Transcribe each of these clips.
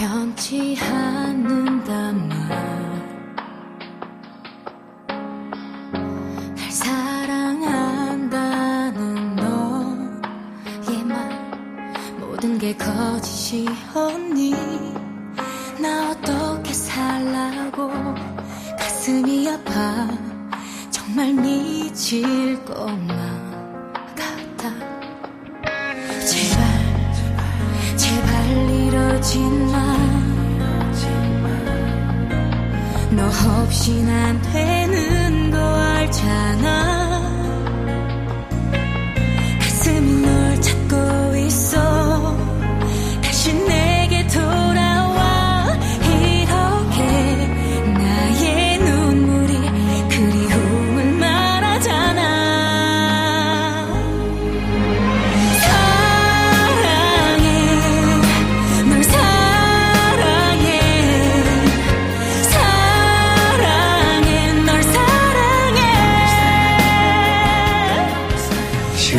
변치 않는다면 날 사랑한다는 너의 말 모든 게 거짓이었니? 나 어떻게 살라고 가슴이 아파? 정말 미칠 것만 같아. 제발 제발 이러지 마. 너 없인 안 되는 거 알잖아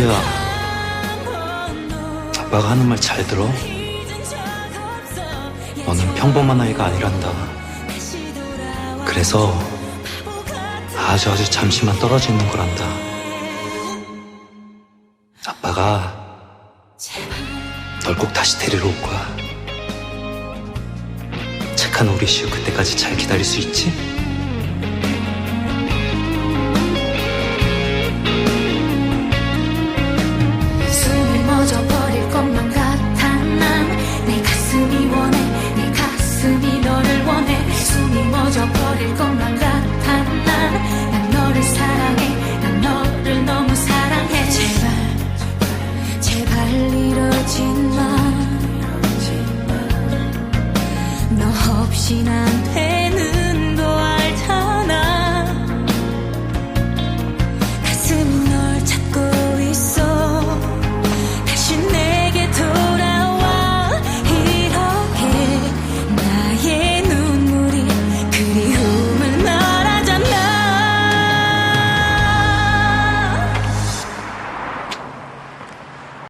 시우야, 아빠가 하는 말 잘 들어. 너는 평범한 아이가 아니란다. 그래서 아주 아주 잠시만 떨어져 있는 거란다. 아빠가 널 꼭 다시 데리러 올 거야. 착한 우리 시우 그때까지 잘 기다릴 수 있지? 멎어버릴 것만 같아 난 난 너를 사랑해. 난 너를 너무 사랑해. 제발 제발 이러지 마너 안 돼.